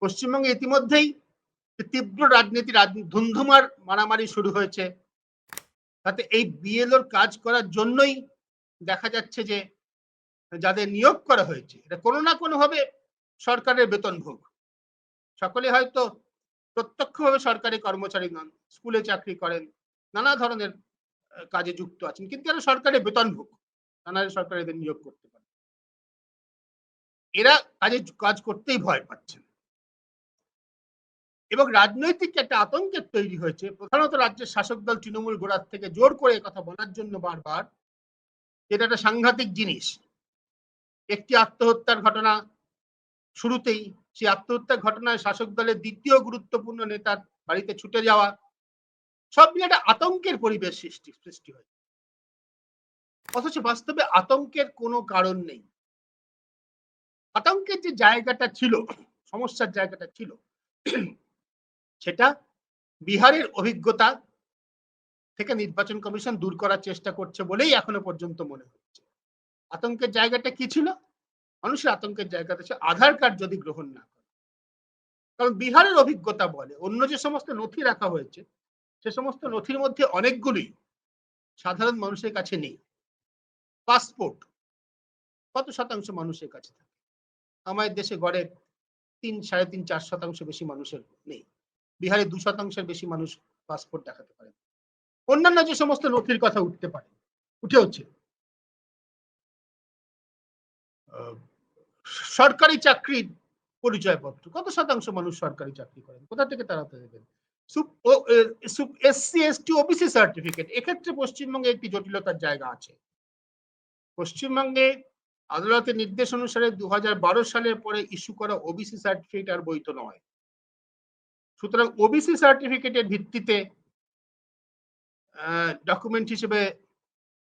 পশ্চিমবঙ্গে ইতিমধ্যেই তীব্র রাজনীতি রাজ- ধুন্ধুমার মারামারি শুরু হয়েছে। তাতে এই বিএলওর কাজ করার জন্যই দেখা যাচ্ছে যে যাদের নিয়োগ করা হয়েছে, এটা কোনো না কোনো ভাবে সরকারের বেতন ভোগ। সকলে হয়তো প্রত্যক্ষভাবে সরকারি কর্মচারী নন, স্কুলে চাকরি করেন, নানা ধরনের কাজে যুক্ত আছেন, কিন্তু এরা সরকারের বেতন ভোগ, নানা সরকার এদের নিয়োগ করতে পারে। এরা কাজে, কাজ করতেই ভয় পাচ্ছেন। এবং রাজনৈতিক একটা আতঙ্কের তৈরি হয়েছে। প্রধানত রাজ্যের শাসক দল তৃণমূল গোড়ার থেকে জোর করে কথা বলার জন্য বারবার এটা একটা সাংঘাতিক জিনিস। একটি আত্মহত্যার ঘটনা শুরুতেই, সেই আত্মহত্যার ঘটনায় শাসক দলের দ্বিতীয় গুরুত্বপূর্ণ নেতার বাড়িতে ছুটে যাওয়া, সব মিলে একটা আতঙ্কের পরিবেশ সৃষ্টি সৃষ্টি হয় অথচ বাস্তবে আতঙ্কের কোনো কারণ নেই। আতঙ্কের যে জায়গাটা ছিল, সমস্যার জায়গাটা ছিল সেটা বিহারের অভিজ্ঞতা থেকে নির্বাচন কমিশন দূর করার চেষ্টা করছে বলেই এখনও পর্যন্ত মনে হচ্ছে। আতঙ্কের জায়গাটা কি ছিল? মানুষের আতঙ্কের জায়গাটা ছিল আধার কার্ড যদি গ্রহণ না করে। কারণ বিহারের অভিজ্ঞতা বলে, অন্য যে সমস্ত নথি রাখা হয়েছে, সে সমস্ত নথির মধ্যে অনেকগুলি সাধারণ মানুষের কাছে নেই। পাসপোর্ট, কত শতাংশ মানুষের কাছে থাকে? আমাদের দেশে গড়ে তিন, সাড়ে তিন, চার শতাংশ বেশি মানুষের নেই। বিহারে দু শতাংশের বেশি মানুষ পাসপোর্ট দেখাতে পারে। অন্যান্য যে সমস্ত নথির কথা উঠতে পারে, উঠে হচ্ছে। সরকারি চাকরির পরিচয়পত্র, কত শতাংশ মানুষ সরকারি চাকরি করেন? কোথা থেকে তারা দেবেন এসসি, এসটি, ওবিসি সার্টিফিকেট এক্ষেত্রে পশ্চিমবঙ্গে একটি জটিলতার জায়গা আছে। পশ্চিমবঙ্গে আদালতের নির্দেশ অনুসারে দু হাজার বারো সালের পরে ইস্যু করা ওবিসি সার্টিফিকেট আর বৈধ নয়। সুতরাং ওবিসি সার্টিফিকেটের ভিত্তিতে ডকুমেন্ট হিসেবে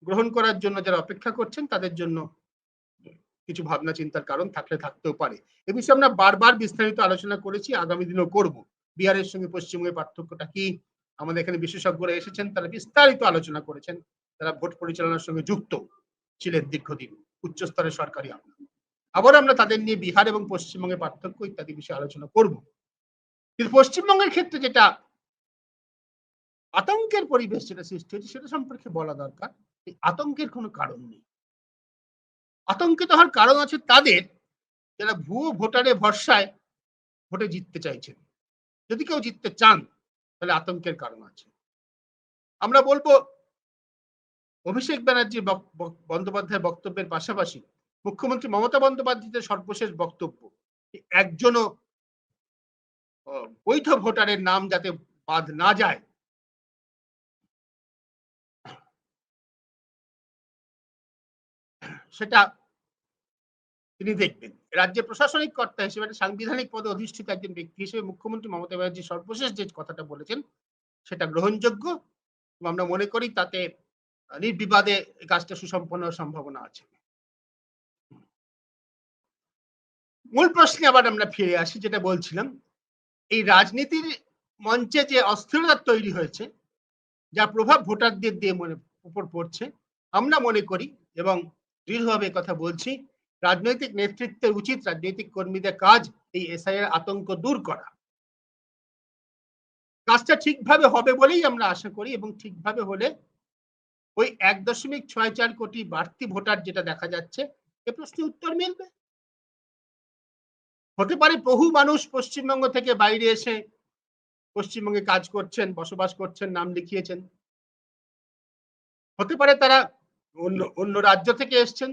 গ্রহণ করার জন্য যারা অপেক্ষা করছেন, তাদের জন্য কিছু ভাবনা চিন্তার কারণ থাকলে থাকতেও পারে। এ বিষয়ে আমরা বারবার বিস্তারিত আলোচনা করেছি, আগামী দিনেও করব। বিহারের সঙ্গে পশ্চিমবঙ্গের পার্থক্যটা কি? আমাদের এখানে বিশেষজ্ঞরা এসেছেন, তারা বিস্তারিত আলোচনা করেছেন। তারা ভোট পরিচালনার সঙ্গে যুক্ত ছিলেন দীর্ঘদিন, উচ্চস্তরের সরকারি আমলা। আবার আমরা তাদের নিয়ে বিহার এবং পশ্চিমবঙ্গের পার্থক্য ইত্যাদি বিষয়ে আলোচনা করব। কিন্তু পশ্চিমবঙ্গের ক্ষেত্রে যেটা আতঙ্কের পরিবেশ যেটা সৃষ্টি হয়েছে, সেটা সম্পর্কে বলা দরকার। এই আতঙ্কের কোনো কারণ নেই। আতঙ্কিত হওয়ার কারণ আছে তাদের যারা ভুয়ো ভোটারে ভরসায় ভোটে জিততে চাইছেন। যদি কেউ জিততে চান, তাহলে আতঙ্কের কারণ আছে। আমরা বলব, অভিষেক ব্যানার্জি বন্দ্যোপাধ্যায়ের বক্তব্যের পাশাপাশি মুখ্যমন্ত্রী মমতা বন্দ্যোপাধ্যায়ের সর্বশেষ বক্তব্য, একজনও বৈধ ভোটারের নাম যাতে বাদ না যায়। সেটা তিনি দেখবেন। রাজ্যের প্রশাসনিক কর্তা হিসেবে সাংবিধানিক পদে অধিষ্ঠিত একজন ব্যক্তি হিসেবে মুখ্যমন্ত্রী মমতা ব্যানার্জি সর্বশেষ যে কথাটা বলেছেন, সেটা গ্রহণযোগ্য আমরা মনে করি তাতে নির্বিবাদে কাজটা সুসম্পন্ন সম্ভাবনা আছে। মূল প্রশ্নে আবার আমরা ফিরে আসি, যেটা বলছিলাম এই রাজনীতির মঞ্চে যে অস্থিরতা তৈরি হয়েছে, যা প্রভাব ভোটারদের দিয়ে মনে, উপর পড়ছে, আমরা মনে করি এবং দৃঢ়ভাবে কথা বলছি, রাজনৈতিক নেতৃত্বের উচিত রাজনৈতিক কর্মীদের কাজ এই এসআই এর আতঙ্ক দূর করা। কাজটা ঠিকভাবে হবে বলেই আমরা আশা করি এবং ঠিকভাবে হলে ওই এক দশমিক ছয় চার কোটি বাড়তি ভোটার যেটা দেখা যাচ্ছে, এ প্রশ্নের উত্তর মিলবে। হতে পারে বহু মানুষ পশ্চিমবঙ্গ থেকে বাইরে এসে পশ্চিমবঙ্গে কাজ করছেন, বসবাস করছেন, নাম লিখিয়েছেন। হতে পারে তারা অন্য অন্য রাজ্য থেকে এসছেন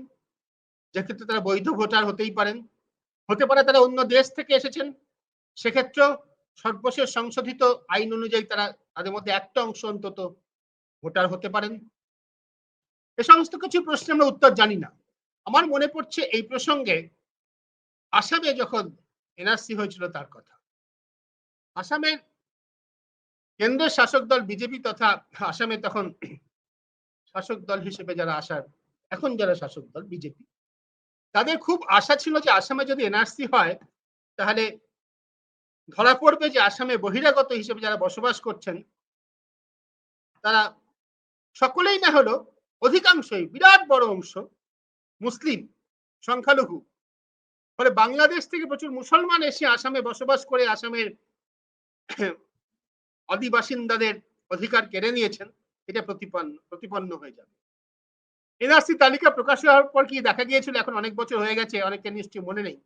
যেক্ষেত্রে তারা বৈধ ভোটার হতেই পারেন। হতে পারে তারা অন্য দেশ থেকে এসেছেন, সেক্ষেত্রেও সর্বশেষ সংশোধিত আইন অনুযায়ী তারা তাদের মধ্যে একটা অংশ অন্তত ভোটার হতে পারেন। এ সমস্ত কিছু প্রশ্নে আমরা উত্তর জানি না। আমার মনে পড়ছে এই প্রসঙ্গে আসামে যখন এনআরসি হয়েছিল তার কথা। আসামের কেন্দ্রের শাসক দল বিজেপি তথা আসামে তখন শাসক দল হিসেবে যারা আসার, এখন যারা শাসক দল বিজেপি, তাদের খুব আশা ছিল যে আসামে যদি এনআরসি হয়, তাহলে ধরা পড়বে যে আসামে বহিরাগত হিসেবে যারা বসবাস করছেন, তারা সকলেই না হলো অধিকাংশই বিরাট বড় অংশ মুসলিম, সংখ্যালঘু ফলে বাংলাদেশ থেকে প্রচুর মুসলমান এসে আসামে বসবাস করে আসামের আদিবাসিন্দাদের অধিকার কেড়ে নিয়েছেন। এটা প্রতিপন্ন প্রতিপন্ন হয়ে যাবে। এনআরসি তালিকা প্রকাশ হওয়ার পর কি দেখা গিয়েছিল? এখন অনেক বছর হয়ে গেছে, অনেকের নিশ্চয়ই মনে নেই।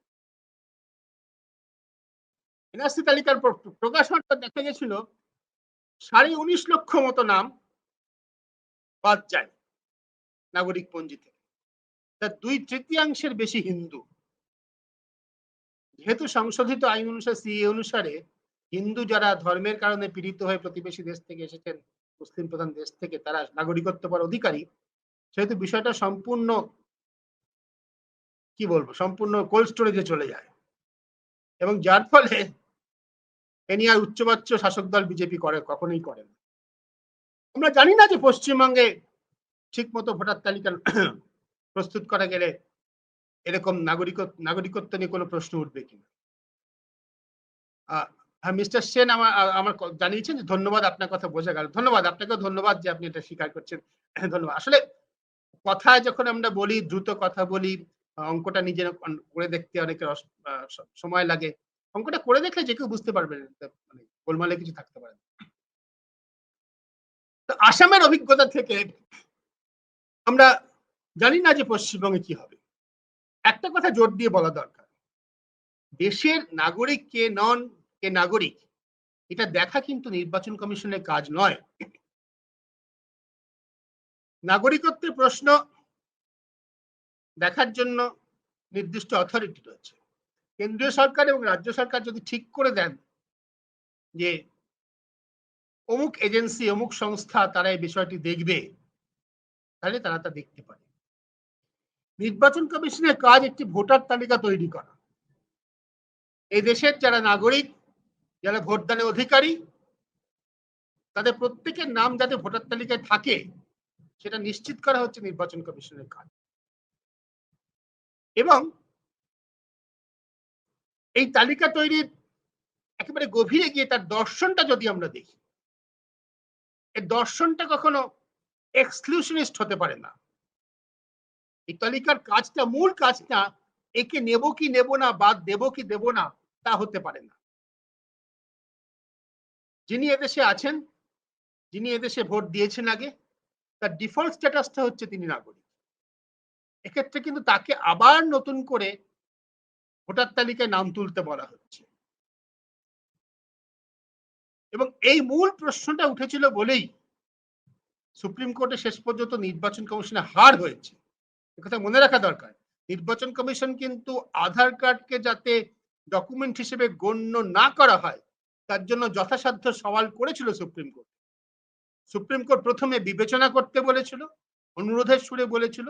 এনআরসি তালিকার প্র- প্রকাশ হওয়ার পর দেখা গেছিল সাড়ে উনিশ লক্ষ মতো নাম বাদ যায় নাগরিক পঞ্জি থেকে তার দুই তৃতীয়াংশের বেশি হিন্দু। যেহেতু সংশোধিত আইন অনুসারে, সিএ অনুসারে হিন্দু যারা ধর্মের কারণে পীড়িত হয়ে প্রতিবেশী দেশ থেকে এসেছেন, মুসলিম প্রধান দেশ থেকে, তারা নাগরিকত্ব পাওয়ার অধিকারী। সেহেতু বিষয়টা সম্পূর্ণ, কি বলব, সম্পূর্ণ কোল্ড স্টোরেজে চলে যায়। এবং যার ফলে এ নিয়ে আর উচ্চবাচ্য শাসক দল বিজেপি করে, কখনোই করে না। আমরা জানি না যে পশ্চিমবঙ্গে ঠিক মতো ভোটার তালিকা প্রস্তুত করা গেলে এরকম নাগরিকত্ব নাগরিকত্ব নিয়ে কোনো প্রশ্ন উঠবে কিনা? হ্যাঁ মিস্টার সেন আমার আমার জানিয়েছেন যে ধন্যবাদ আপনার কথা বোঝা গেল। ধন্যবাদ, আপনাকেও ধন্যবাদ যে আপনি এটা স্বীকার করছেন। ধন্যবাদ। আসলে কথায় যখন আমরা বলি, দ্রুত কথা বলি, অঙ্কটা নিজের করে দেখতে অনেকের সময় লাগে। অঙ্কটা করে দেখলে যে কেউ বুঝতে পারবে মানে গোলমালে কিছু থাকতে পারে তো আসামের অভিজ্ঞতা থেকে আমরা জানি না যে পশ্চিমবঙ্গে কি হবে। একটা কথা জোর দিয়ে বলা দরকার। দেশের নাগরিক কে নন, কে নাগরিক, এটা দেখা কিন্তু নির্বাচন কমিশনের কাজ নয়। নাগরিকত্বের প্রশ্ন দেখার জন্য নির্দিষ্ট অথরিটি রয়েছে। কেন্দ্রীয় সরকার এবং রাজ্য সরকার যদি ঠিক করে দেন যে অমুক এজেন্সি অমুক সংস্থা তারা এই বিষয়টি দেখবে, তাহলে তারা তা দেখতে পারে। নির্বাচন কমিশনের কাজ একটি ভোটার তালিকা তৈরি করা। এই দেশের যারা নাগরিক, যারা ভোটদানের অধিকারী, তাদের প্রত্যেকের নাম যাতে ভোটার তালিকায় থাকে, সেটা নিশ্চিত করা হচ্ছে নির্বাচন কমিশনের কাজ। এবং এই তালিকা তৈরির একেবারে গভীরে গিয়ে তার দর্শনটা যদি আমরা দেখি এই দর্শনটা কখনো এক্সক্লুশনিস্ট হতে পারে না। এই তালিকার কাজটা, মূল কাজটা একে নেব কি নেব না, বাদ দেব কি দেব না, তা হতে পারে না। যিনি এদেশে আছেন, যিনি এদেশে ভোট দিয়েছেন আগে, তার ডিফল্ট স্ট্যাটাসটা হচ্ছে তিনি নাগরিক। এক্ষেত্রে কিন্তু তাকে আবার নতুন করে ভোটার তালিকায় নাম তুলতে বলা হচ্ছে। এবং এই মূল প্রশ্নটা উঠেছিল বলেই সুপ্রিম কোর্টে শেষ পর্যন্ত নির্বাচন কমিশনে হার হয়েছে। কথা মনে রাখা দরকার। নির্বাচন কমিশন কিন্তু আধার কার্ডকে যাতে ডকুমেন্ট হিসেবে গণ্য না করা হয়, তার জন্য যথাসাধ্য সওয়াল করেছিল সুপ্রিম কোর্ট। সুপ্রিম কোর্ট প্রথমে বিবেচনা করতে বলেছিল, অনুরোধের সুরে বলেছিল,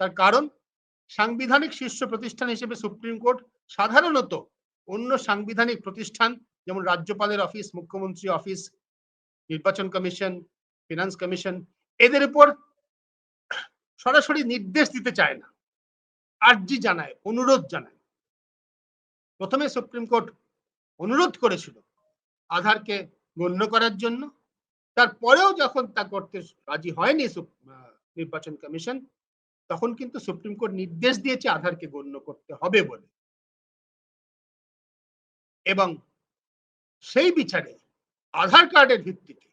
তার কারণ সাংবিধানিক শীর্ষ প্রতিষ্ঠান হিসেবে সুপ্রিম কোর্ট সাধারণত অন্য সাংবিধানিক প্রতিষ্ঠান, যেমন রাজ্যপালের অফিস মুখ্যমন্ত্রী অফিস, নির্বাচন কমিশন, ফিনান্স কমিশন, এদের উপর সরাসরি নির্দেশ দিতে চায় না। আর্জি জানায়, অনুরোধ জানায়। প্রথমে সুপ্রিম কোর্ট অনুরোধ করেছিল আধারকে গণ্য করার জন্য। তারপরেও যখন তা করতে রাজি হয়নি নির্বাচন কমিশন, তখন কিন্তু সুপ্রিম কোর্ট নির্দেশ দিয়েছে আধারকে গণ্য করতে হবে বলে। এবং সেই বিচারে আধার কার্ডের ভিত্তিতে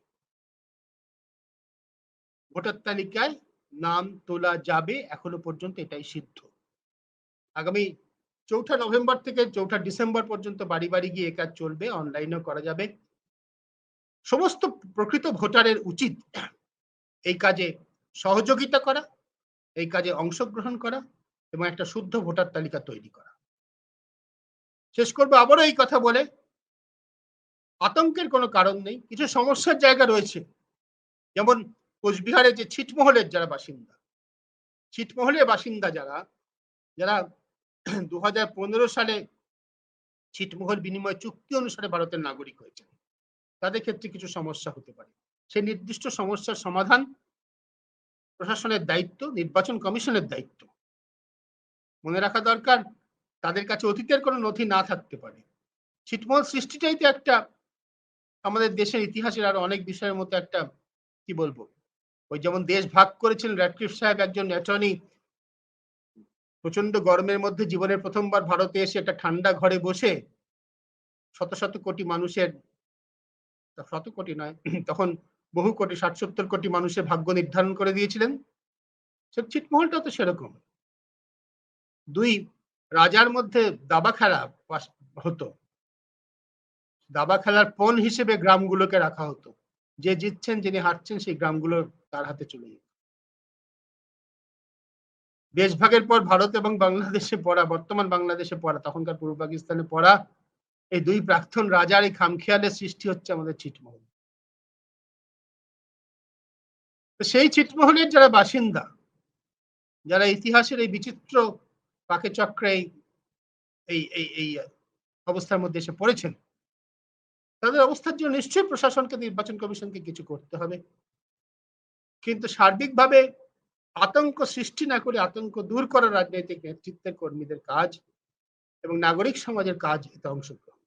ভোটার তালিকায় নাম তোলা যাবে এখনও পর্যন্ত এটাই সিদ্ধ। আগামী চৌঠা নভেম্বর থেকে চৌঠা ডিসেম্বর পর্যন্ত বাড়ি বাড়ি গিয়ে কাজ চলবে অনলাইনেও করা যাবে। সমস্ত প্রকৃত ভোটারের উচিত এই কাজে সহযোগিতা করা, এই কাজে অংশগ্রহণ করা এবং একটা শুদ্ধ ভোটার তালিকা তৈরি করা। শেষ করব আবারও এই কথা বলে। আতঙ্কের কোনো কারণ নেই, কিছু সমস্যার জায়গা রয়েছে। যেমন কোচবিহারে যে ছিটমহলের যারা বাসিন্দা, ছিটমহলের বাসিন্দা যারা যারা দু হাজার পনেরো সালে ছিটমহল বিনিময় চুক্তি অনুসারে ভারতের নাগরিক হয়েছে তাদের ক্ষেত্রে কিছু সমস্যা হতে পারে। সেই নির্দিষ্ট সমস্যার সমাধান প্রশাসনের দায়িত্ব, নির্বাচন কমিশনের দায়িত্ব। মনে রাখা দরকার, তাদের কাছে অতীতের কোনো নথি না থাকতে পারে। ছিটমহল সৃষ্টিটাই তো একটা আমাদের দেশের ইতিহাসের আরও অনেক বিষয়ের মতো একটা, কি বলব ওই যেমন দেশ ভাগ করেছিলেন র্যাডক্লিফ সাহেব, একজন অ্যাটর্নি প্রচণ্ড গরমের মধ্যে জীবনের প্রথমবার ভারতে এসে একটা ঠান্ডা ঘরে বসে শত শত কোটি মানুষের, শত কোটি নয়, তখন বহু কোটি, ষাট সত্তর কোটি মানুষের ভাগ্য নির্ধারণ করে দিয়েছিলেন। ছিটমহলটা তো সেরকম। দুই রাজার মধ্যে দাবা খেলা হতো। দাবা খেলার পণ হিসেবে গ্রামগুলোকে রাখা হতো। যে জিতছেন, যিনি হারছেন, সেই গ্রামগুলো তার হাতে চলে যেত দেশভাগের পর ভারত এবং বাংলাদেশে পড়া, বর্তমান বাংলাদেশে পড়া, তখনকার পূর্ব পাকিস্তানে পড়া এই দুই প্রাক্তন রাজার এই খামখেয়ালের সৃষ্টি হচ্ছে আমাদের ছিটমহল। সেই ছিটমহলের যারা বাসিন্দা, যারা ইতিহাসের এই বিচিত্র পাকে চক্রে এই এই এই অবস্থার মধ্যে এসে পড়েছেন, তাদের অবস্থার জন্য নিশ্চয়ই প্রশাসনকে, নির্বাচন কমিশনকে কিছু করতে হবে। কিন্তু সার্বিকভাবে আতঙ্ক সৃষ্টি না করে আতঙ্ক দূর করা রাজনৈতিক নেতৃত্বের কর্মীদের কাজ এবং নাগরিক সমাজের কাজ এতে অংশগ্রহণ।